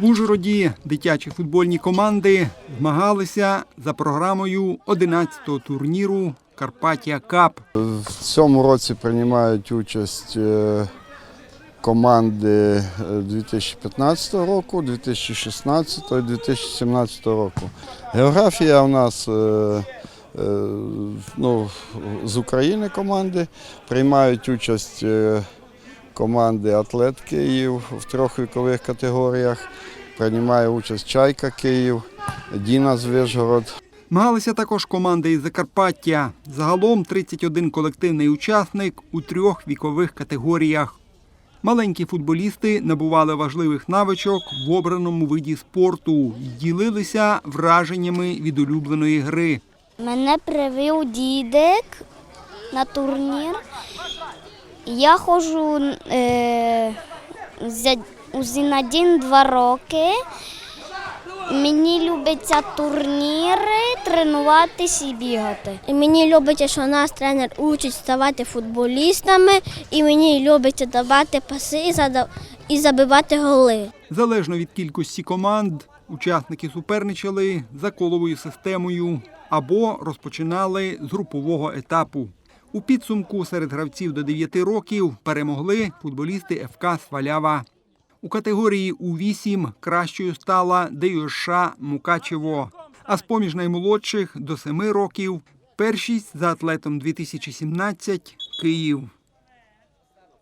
В Ужгороді дитячі футбольні команди змагалися за програмою 11-го турніру Карпатія Кап. В цьому році приймають участь е, команди е, 2015 року, 2016 і 2017 року. Географія у нас е, е, ну, з України команди. Приймають участь е, команди Атлет Київ в трьох вікових категоріях. Приймає участь Чайка Київ, Діна Звижгород. Змагалися також команди із Закарпаття. Загалом 31 колективний учасник у трьох вікових категоріях. Маленькі футболісти набували важливих навичок в обраному виді спорту і ділилися враженнями від улюбленої гри. Мене привів дідик на турнір. Я ходжу е, за- у Зінадін два роки. Мені любиться турніри, тренуватись і бігати. І мені любиться, що нас тренер учить ставати футболістами, і мені любиться давати паси і забивати голи. Залежно від кількості команд, учасники суперничали за коловою системою або розпочинали з групового етапу. У підсумку серед гравців до 9 років перемогли футболісти ФК Свалява. У категорії У8 кращою стала ДЮШ Мукачево. А з поміж наймолодших до 7 років першість за атлетом 2017 Київ.